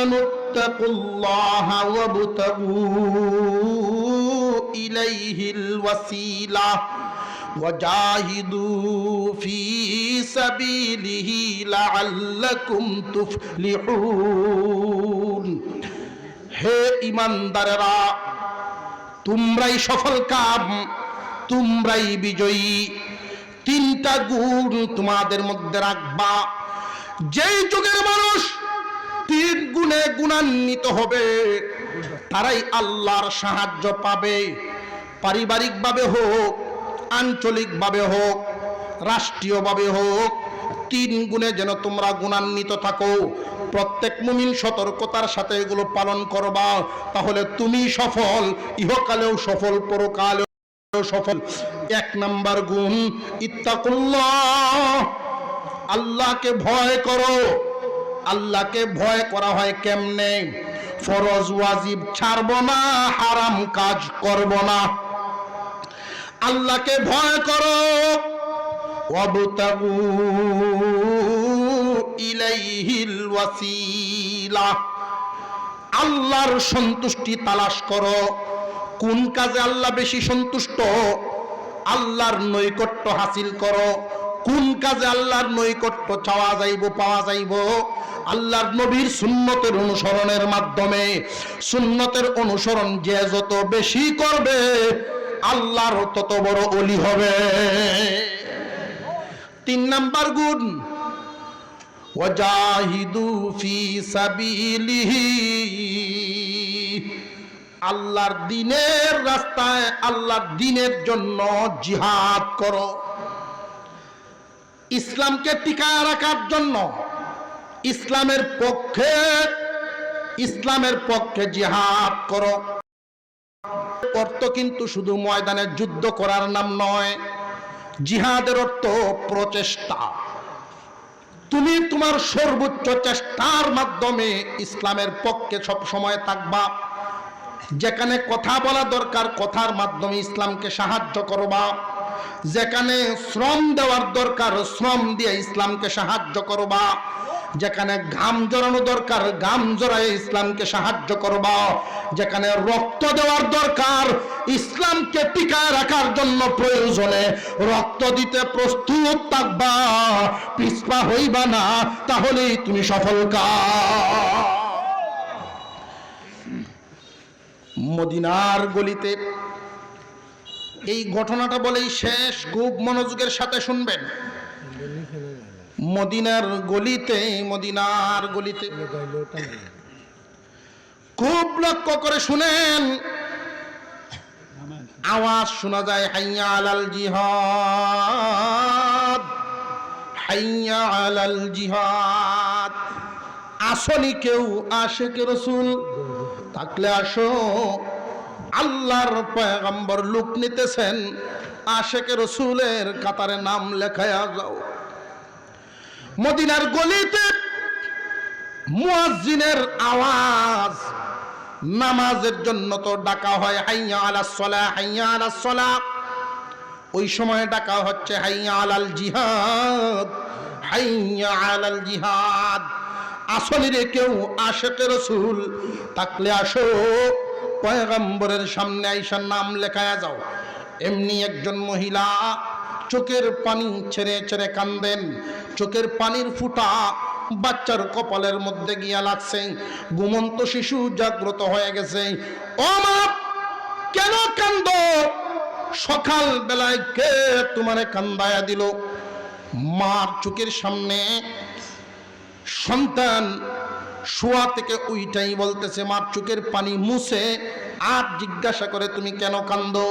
آمنوا اتقوا الله وابتغوا إليه الوسيلة وجاهدوا في سبيله لعلكم تفلحون হে ইমানদারেরা তোমরাই সফল কাম তোমরাই বিজয়ী তিনটা গুণ তোমাদের মধ্যে রাখবা যেই যুগের মানুষ তিন গুণে গুণান্বিত হবে। তারাই আল্লাহর সাহায্য পাবে। পারিবারিকভাবে হোক, আঞ্চলিকভাবে হোক, রাষ্ট্রীয়ভাবে হোক, তিন গুণে যেন তোমরা গুণান্বিত থাকো। প্রত্যেক মুমিন সতর্কতার সাথে এগুলো পালন করবা, তাহলে তুমি সফল, ইহকালেও সফল, পরকালেও সফল। এক নাম্বার গুণ, ইত্তাকুল্লাহ। আল্লাহকে ভয় করো। আল্লাহকে ভয় করা হয় কেমনে? ফরজ ওয়াজিব ছাড়ব না, হারাম কাজ করব না। আল্লাহকে ভয় করো। ওয়াবতাগু ইলাইহিল ওয়াসিলা। আল্লাহর সন্তুষ্টি তালাশ করো। কোন কাজে আল্লাহ বেশি সন্তুষ্ট? আল্লাহর নৈকট্য হাসিল করো। কোন কাজে আল্লাহর নৈকট্য চাওয়া যাইব, পাওয়া যাইব? আল্লাহর নবীর সুন্নতের অনুসরণের মাধ্যমে, সুন্নতের অনুসরণ যে যত বেশি করবে, আল্লাহর তত বড় অলি হবে। তিন নাম্বার গুণ, ওয়াজাহিদু ফি সাবিলিহি, আল্লাহর দিনের রাস্তায় আল্লাহর দিনের জন্য জিহাদ করো। ইসলামকে টিকায় রাখার জন্য ইসলামের পক্ষে ইসলামের পক্ষে জিহাদ করো। অর্থ কিন্তু শুধু ময়দানে যুদ্ধ করার নাম নয়, জিহাদের অর্থ প্রচেষ্টা। তুমি তোমার সর্বোচ্চ চেষ্টার মাধ্যমে ইসলামের পক্ষে সব সময় থাকবা। যেখানে কথা বলা দরকার, কথার মাধ্যমে ইসলামকে সাহায্য করবা। যেখানে শ্রম দেওয়ার দরকার, শ্রম দিয়ে ইসলামকে সাহায্য করবা। যেখানে ঘাম জড়ানো দরকার, ঘাম জড়ায় ইসলামকে সাহায্য করবা। যেখানে রক্ত দেওয়ার দরকার, ইসলামকে টিকায় রাখার জন্য প্রয়োজনে রক্ত দিতে প্রস্তুত থাকবা। পিছপা হইবা না, তাহলেই তুমি সফল মদিনার গলিতে এই ঘটনাটা বলেই শেষ। খুব মনোযোগের সাথে শুনবেন। মদিনার গলিতে মদিনার গলিতে। খুব লক্ষ্য করে শুনেন, আওয়াজ শোনা যায়, হাইয়া আলাল জিহাদ, হাইয়া আলাল জিহাদ। আসনি কেউ, আশেকে রসুল, থাকলে আসো। আল্লাহর পয়গম্বর লুক নিতেছেন, আশেকে রসুলের কাতারে নাম লেখায়া যাও। মদিনার গলিতে মুয়াজ্জিনের আওয়াজ। নামাজের জন্য তো ডাকা হয়, হাইয়া আলা সলা হাইয়া আলা সলা ওই সময় ডাকা হচ্ছে, হাইয়া আলাল জিহাদ, হাইয়া আলাল জিহাদ। আসলে রে কেউ আশেকে রসুল, তাকলে আসো, পয়গম্বরের সামনে আইসার নাম লেখায়া যাও। এমনি একজন মহিলা চোখের পানি ছেড়ে ছেড়ে কান্দেন। চোখের পানির ফুটা বাচ্চার কপালের মধ্যে গিয়া লাগছে। ঘুমন্ত শিশু জাগ্রত হয়ে গেছে। ও মা, কেন কান্দ? সকাল বেলায় কে তোমারে কান্দায়া দিল? মার চোখের সামনে সন্তান শোয়া থেকে উইটাই বলতেছে, মার চোখের পানি মুছে আর জিজ্ঞাসা করে তুমি কেন কান্দো?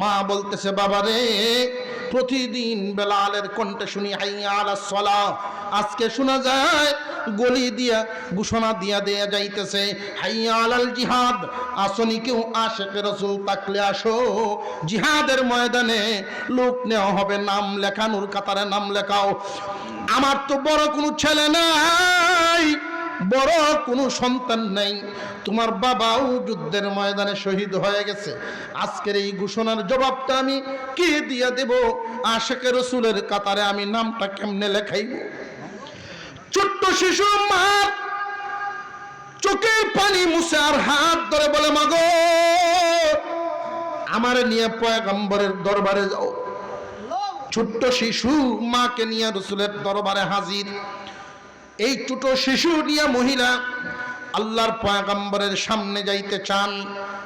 মা বলতেছে বাবা রে প্রতিদিন বেলালের কণ্ঠে শুনি, হাইয়া আলা সলা আজকে শোনা যায়, গলি দিয়া ঘোষণা দিয়া দেয়া যাইতেছে, হাইয়া জিহাদ। আসনি কেউ আশেকে রসুল তাকলে আসো। জিহাদের ময়দানে লোক নেওয়া হবে, নাম লেখানোর কাতারে নাম লেখাও। আমার তো বড় কোনো ছেলে নাই। বড় কোনো সন্তান নেই। তোমার বাবাও যুদ্ধের ময়দানে শহীদ হয়ে গেছে। আজকের এই ঘোষণার জবাবটা আমি কে দিয়ে দেব? আশেকের রসুলের কাতারে আমি নামটা কেমনে লেখাইব? ছোট্ট শিশু মা আর হাত ধরে বলে, মাগো, আমারে নিয়ে পয়গম্বরের দরবারে যাও। ছোট্ট শিশু মাকে নিয়ে রসুলের দরবারে হাজির। এই ছোট শিশু নিয়ে মহিলা আল্লাহর পয়গম্বরের সামনে যাইতে চান,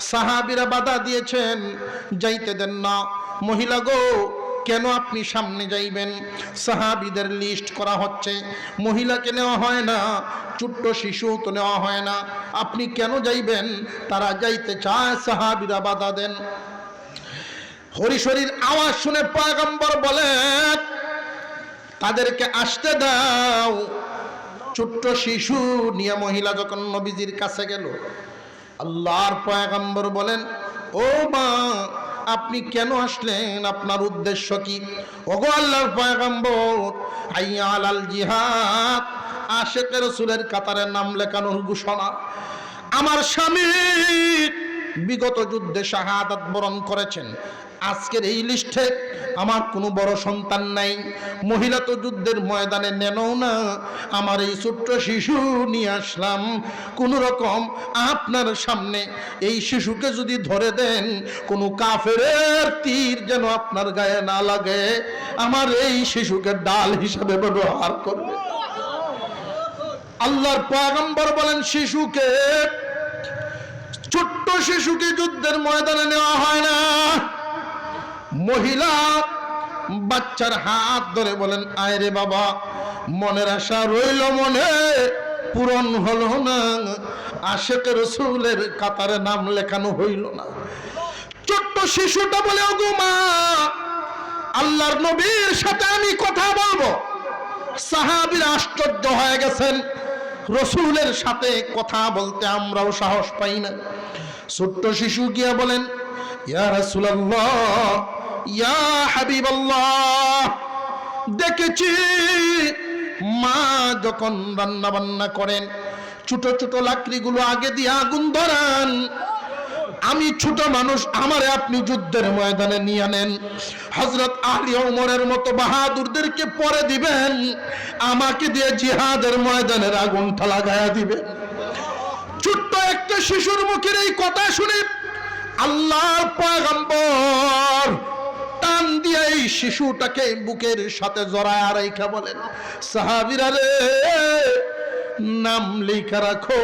সাহাবিরা বাধা দিয়েছেন, যাইতে দেন না। মহিলা গো, কেন আপনি সামনে যাইবেন? সাহাবিদের লিস্ট করা হচ্ছে। মহিলাকে নেওয়া হয় না, ছোট্ট শিশু তো নেওয়া হয় না। আপনি কেন যাইবেন? তারা যাইতে চায়, সাহাবিরা বাধা দেন। হরিশরীর আওয়াজ শুনে পয়গম্বর বলেন, তাদেরকে আসতে দাও। ছোট্ট শিশু নিয়ে মহিলা যখন নবীজির কাছে গেল, আল্লাহর পয়গম্বর বলেন, ও মা, আপনি কেন আসলেন? আপনার উদ্দেশ্য কি? ওগো আল্লাহর পয়গম্বর আইয়া আল জিহাদ। আশেকের রসুলের কাতারে নাম লেখানোর ঘোষণা, আমার স্বামী বিগত যুদ্ধে শাহাদাত বরণ করেছেন। আজকের এই লিস্টে আমার কোনো বড় সন্তান নাই। মহিলা তো যুদ্ধের ময়দানে নেনও না। আমার এই ছোট্ট শিশু নিয়ে আসলাম। কোনো রকম আপনার সামনে এই শিশুকে যদি ধরে দেন, কোনো কাফের তীর যেন আপনার গায়ে না লাগে। আমার এই শিশুকে ডাল হিসেবে ব্যবহার করবে। আল্লাহর পয়গম্বর বলেন, শিশুকে ছোট্ট শিশুকে যুদ্ধের ময়দানে নেওয়া হয় না। মহিলা বাচ্চার হাত ধরে বলেন, আয় রে বাবা, মনের আশা রইল মনে, পূরণ হলো না। আশেক রসুলের কাতারে নাম লেখানো হইল না। ছোট্ট শিশুটা বলে, ওগো মা, আল্লাহর নবীর সাথে আমি কথা বলব। সাহাবীর আশ্চর্য হয়ে গেছেন। রসুলের সাথে কথা বলতে আমরাও সাহস পাই না। ছোট্ট শিশু গিয়া বলেন, ইয়া রাসূলুল্লাহ, ইয়া হাবিবাল্লাহ, দেখেছি মা যখন রান্না বান্না করেন, ছোট ছোট লাকড়িগুলো আগে দিয়ে আগুন ধরান। আমি ছোট মানুষ, আমারে আপনি যুদ্ধের ময়দানে নিয়ে নেন হজরত আলী ওমরের মতো বাহাদুরদেরকে পরে দিবেন, আমাকে দিয়ে জিহাদের ময়দানের আগুনটা লাগায়া দিবেন। ছোট্ট একটা শিশুর মুখের এই কথা শুনে আল্লাহর পয়গম্বর টান দিয়ে এই শিশুটাকে বুকের সাথে জড়ায় আড়াইখা বলেন, সাহাবিরা রে, নাম লেখা রাখো।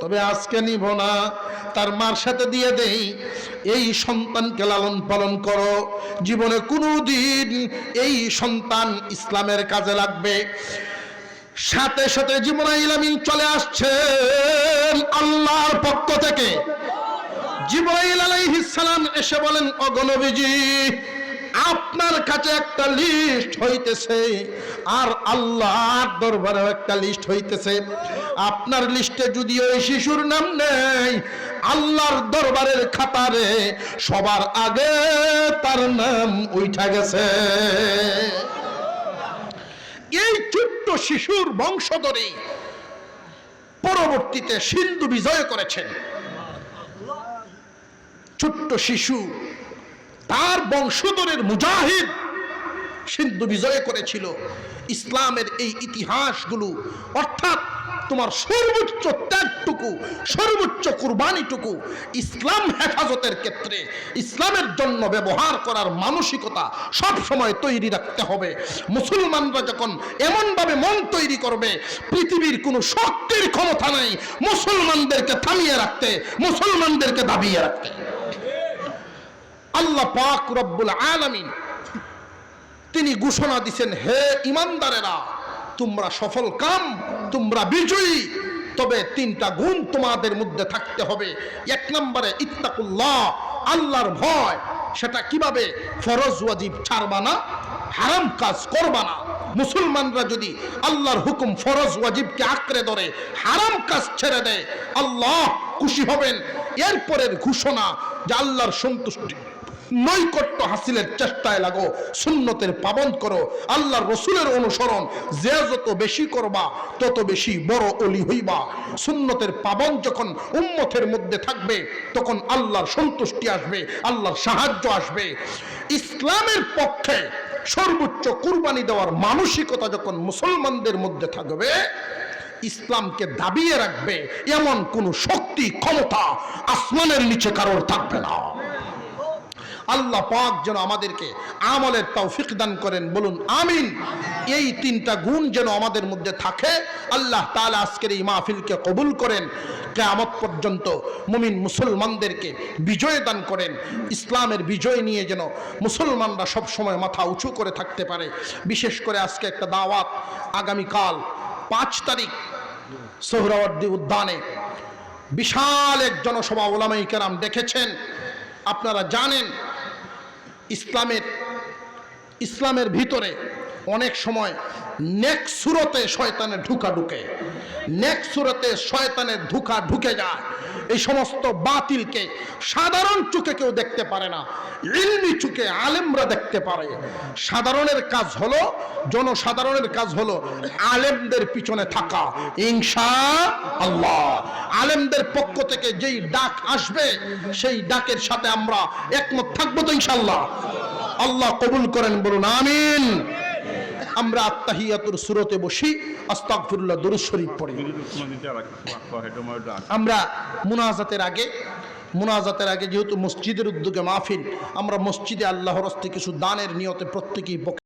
তবে আজকে নিব না। তার মার সাথে দিয়ে দেই। এই সন্তানকে লালন পালন করো। জীবনে কোনো দিন এই সন্তান ইসলামের কাজে লাগবে। সাথে সাথে জিবরাইল চলে আসছেন আল্লাহর পক্ষ থেকে। জিবরাইল আলাইহিস সালাম এসে বলেন অগণবীজি আপনার কাছে একটা লিস্ট হইতেছে আর আল্লাহর দরবারে একটা লিস্ট হইতেছে। আপনার লিস্টে যদি ওই শিশুর নাম নেই, আল্লাহর দরবারের খাতারে সবার আগে তার নাম উঠা গেছে। এই ছোট্ট শিশুর বংশধরেই পরবর্তীতে সিন্ধু বিজয় করেছেন ছোট্ট শিশু তার বংশধরের মুজাহিদ সিন্ধু বিজয় করেছিল। ইসলামের এই ইতিহাসগুলো অর্থাৎ তোমার সর্বোচ্চ ত্যাগটুকু, সর্বোচ্চ কুরবানিটুকু ইসলাম হেফাজতের ক্ষেত্রে, ইসলামের জন্য ব্যবহার করার মানসিকতা সব সময় তৈরি রাখতে হবে। মুসলমানরা যখন এমনভাবে মন তৈরি করবে, পৃথিবীর কোনো শক্তির ক্ষমতা নাই, মুসলমানদেরকে থামিয়ে রাখতে, মুসলমানদেরকে দাবিয়ে রাখতে। আল্লাহ পাক রব্বুল আলামিন তিনি ঘোষণা দিছেন, হে ইমানদারেরা, তোমরা সফল কাম তোমরা বিজয়ী। তবে তিনটা গুণ তোমাদের মধ্যে থাকতে হবে। এক নম্বরে ইত্তাকুল্লাহ, আল্লাহর ভয়। সেটা কীভাবে? ফরজ ওয়াজিব ছাড়বা না, হারাম কাজ করবা না। মুসলমানরা যদি আল্লাহর হুকুম ফরজ ওয়াজিবকে আঁকড়ে ধরে, হারাম কাজ ছেড়ে দেয়, আল্লাহ খুশি হবেন। এরপরের ঘোষণা যে আল্লাহর সন্তুষ্টি। নৈকট্য হাসিলের চেষ্টায় লাগো, সুন্নতের পাবন করো, আল্লাহর রসুলের অনুসরণ, যে যত বেশি করবা, তত বেশি বড় অলি হইবা। সুন্নতের পাবন যখন উম্মতের মধ্যে থাকবে, তখন আল্লাহর সন্তুষ্টি আসবে, আল্লাহর সাহায্য আসবে। ইসলামের পক্ষে সর্বোচ্চ কুরবানি দেওয়ার মানসিকতা যখন মুসলমানদের মধ্যে থাকবে, ইসলামকে দাবিয়ে রাখবে, এমন কোন শক্তি, ক্ষমতা আসমানের নিচে কারোর থাকবে না। আল্লাহ পাক যেন আমাদেরকে আমলের তৌফিক দান করেন, বলুন আমিন। এই তিনটা গুণ যেন আমাদের মধ্যে থাকে, আল্লাহ তাআলা আজকের এই মাহফিলকে কবুল করেন, কেয়ামত পর্যন্ত মুমিন মুসলমানদেরকে বিজয় দান করেন, ইসলামের বিজয় নিয়ে যেন মুসলমানরা সব সময় মাথা উঁচু করে থাকতে পারে। বিশেষ করে আজকে একটা দাওয়াত, আগামীকাল পাঁচ তারিখ সোহরাওয়ার্দী উদ্যানে বিশাল এক জনসভা ওলামাই কেরাম দেখেছেন। আপনারা জানেন ইসলামের ইসলামের ভিতরে অনেক সময় নেক সুরতে শয়তানের ঢুকা ঢুকে, নেক সুরতে শয়তানের ঢুকা ঢুকে যায়। এই সমস্ত বাতিলকে সাধারণ চোখে কেউ দেখতে পারে না, ইলমি চুকে আলেমরা দেখতে পারে। সাধারণের কাজ হলো, জনসাধারণের কাজ হলো আলেমদের পিছনে থাকা ইনশা আল্লাহ আলেমদের পক্ষ থেকে যেই ডাক আসবে, সেই ডাকের সাথে আমরা একমত থাকব তো ইনশাল্লাহ আল্লাহ কবুল করেন, বলুন, আমিন। আমরা আত্মাহিয়াতুর সুরতে বসি আস্তাগফিরুল্লাহ দরুদ শরীফ পড়ি। আমরা মুনাজাতের আগে মুনাজাতের আগে যেহেতু মসজিদের উদ্যোগে মাহফিল আমরা মসজিদে আল্লাহর হস্তে কিছু দানের নিয়তে প্রত্যেকেই